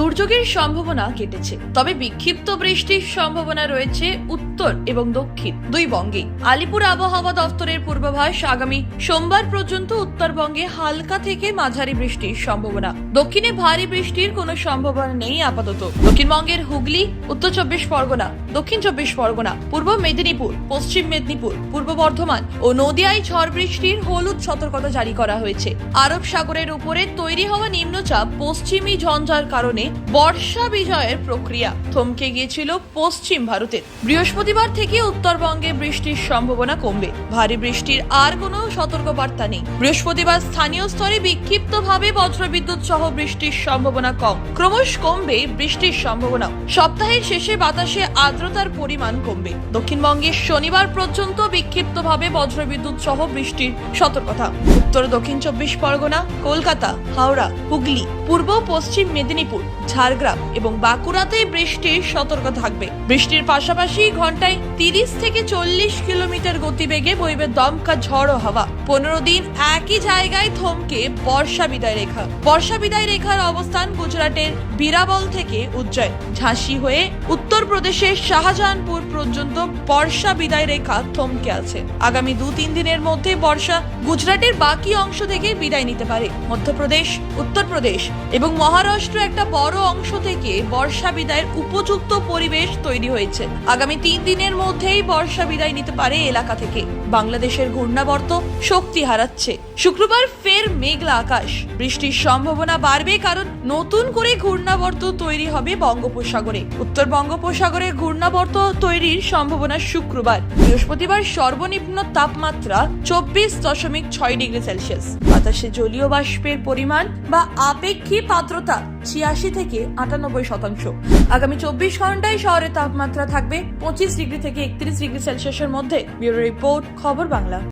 দুর্যোগের সম্ভাবনা কেটেছে। তবে বিক্ষিপ্ত বৃষ্টির সম্ভাবনা রয়েছে উত্তর এবং দক্ষিণ দুই বঙ্গে আলিপুর আবহাওয়া দফতরের পূর্বাভাস আগামী সোমবার পর্যন্ত উত্তরবঙ্গে হালকা থেকে মাঝারি বৃষ্টির সম্ভাবনা। দক্ষিণে ভারী বৃষ্টির কোনো সম্ভাবনা নেই আপাতত। দক্ষিণবঙ্গের হুগলি, উত্তর চব্বিশ পরগনা, দক্ষিণ চব্বিশ পরগনা, পূর্ব মেদিনীপুর, পশ্চিম মেদিনীপুর, পূর্ব বর্ধমান ও নদিয়ায় ঝড় বৃষ্টির হলুদ সতর্কতা জারি করা হয়েছে। আরব সাগরের উপরে তৈরি হওয়া নিম্নচাপ পশ্চিমী ঝঞ্ঝার কারণে বর্ষা বিজয়ের প্রক্রিয়া। থমকে গিয়েছিল পশ্চিম ভারতের। বৃহস্পতিবার থেকে উত্তরবঙ্গে বৃষ্টির সম্ভাবনা কমবে। ভারী বৃষ্টির আর কোনো সতর্কবার্তা নেই। বৃহস্পতিবার স্থানীয় স্তরে বিক্ষিপ্তভাবে বজ্রবিদ্যুৎ সহ বৃষ্টির সম্ভাবনা কম। ক্রমশ কমবে বৃষ্টির সম্ভাবনা সপ্তাহের শেষে বাতাসে আর্দ্রতার পরিমাণ কমবে। দক্ষিণবঙ্গে শনিবার পর্যন্ত বিক্ষিপ্তভাবে বজ্রবিদ্যুৎ সহ বৃষ্টির সতর্কতা। উত্তর দক্ষিণ চব্বিশ পরগনা, কলকাতা, হাওড়া, হুগলি, পূর্ব পশ্চিম মেদিনীপুর ঝাড়গ্রাম এবং বাঁকুড়াতে বৃষ্টির সতর্ক থাকবে। বৃষ্টির পাশাপাশি ঘন্টায় তিরিশ থেকে চল্লিশ কিলোমিটার গতিবেগে বইবে দমকা ঝড়ো হাওয়া। পনেরো দিন একই জায়গায় থমকে বর্ষা বিদায় রেখা। বর্ষা বিদায় রেখার অবস্থান গুজরাটের বীরাবল থেকে উজ্জয় ঝাঁসি হয়ে উত্তরপ্রদেশের শাহজাহানপুর পর্যন্ত বর্ষা বিদায় রেখা থমকে আছে। আগামী দু তিন দিনের মধ্যে বর্ষা গুজরাটের বাকি অংশ থেকে বিদায় নিতে পারে। মধ্যপ্রদেশ, উত্তরপ্রদেশ এবং মহারাষ্ট্র একটা বড় অংশ থেকে বর্ষা বিদায়ের উপযুক্ত পরিবেশ তৈরি হয়েছে। আগামী তিন দিনের মধ্যেই বর্ষা বিদায় নিতে পারে এলাকা থেকে। বাংলাদেশের ঘূর্ণাবর্ত শক্তি হারাচ্ছে। শুক্রবার ফের মেঘলা আকাশ। বৃষ্টির সম্ভাবনা বাড়বে কারণ নতুন করে ঘূর্ণাবর্ত তৈরি হবে বঙ্গোপসাগরে। উত্তর বঙ্গোপসাগরে ঘূর্ণাবর্ত তৈরির সম্ভাবনা শুক্রবার। বৃহস্পতিবার সর্বনিম্ন তাপমাত্রা চব্বিশ দশমিক ছয় ডিগ্রি সেলসিয়াস। বাতাসে জলীয় বাষ্পের পরিমাণ বা আপেক্ষিক আর্দ্রতা ছিয়াশি থেকে আটানব্বই শতাংশ। আগামী চব্বিশ ঘন্টায় শহরে তাপমাত্রা থাকবে পঁচিশ ডিগ্রি থেকে একত্রিশ ডিগ্রি সেলসিয়াসের মধ্যে। ব্যুরো রিপোর্ট, খবর বাংলা।